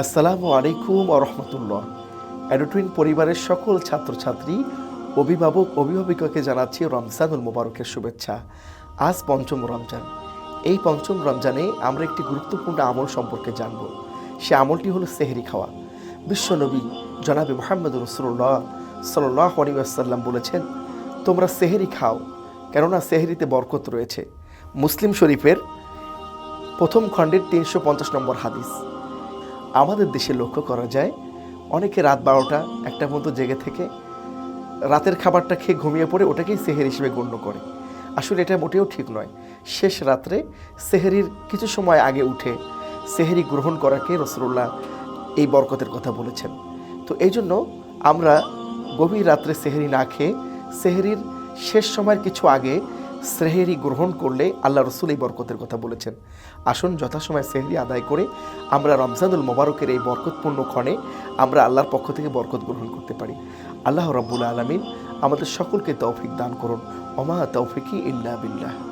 আসসালামু আলাইকুম রহমতুল্লাহ। অ্যাডোটুইন পরিবারের সকল ছাত্রছাত্রী, অভিভাবক, অভিভাবিকাকে জানাচ্ছি রমজানুল মোবারকের শুভেচ্ছা। আজ পঞ্চম রমজান। এই পঞ্চম রমজানে আমরা একটি গুরুত্বপূর্ণ আমল সম্পর্কে জানব। সে আমলটি হলো সেহেরি খাওয়া। বিশ্বনবী জনাবি মোহাম্মদ রসুল্লাহ সাল্লাহ আলিয়াসাল্লাম বলেছেন, তোমরা সেহরি খাও, কেননা সেহরিতে বরকত রয়েছে। মুসলিম শরীফের প্রথম খণ্ডের তিনশো পঞ্চাশ নম্বর হাদিস। আমাদের দেশে লক্ষ্য করা যায়, অনেকে রাত বারোটা একটা মতো জেগে থেকে রাতের খাবারটা খেয়ে ঘুমিয়ে পড়ে ওটাকেই সেহের হিসেবে গণ্য করে। আসলে এটা মোটেও ঠিক নয়। শেষ রাত্রে সেহেরির কিছু সময় আগে উঠে সেহেরি গ্রহণ করাকে রসুল্লাহ এই বরকতের কথা বলেছেন। তো এই জন্য আমরা গভীর রাত্রে সেহেরি না খেয়ে সেহেরির শেষ সময়ের কিছু আগে সেহেরি গ্রহণ করলে আল্লাহ রসুল এই বরকতের কথা বলেছেন। আসুন যথাসময় সেহরি আদায় করে আমরা রমজানুল মোবারকের এই বরকতপূর্ণ ক্ষণে আমরা আল্লাহর পক্ষ থেকে বরকত গ্রহণ করতে পারি। আল্লাহ রব্বুল আলমিন আমাদের সকলকে তৌফিক দান করুন। অমা তৌফিকি ইল্লা বিল্লাহ।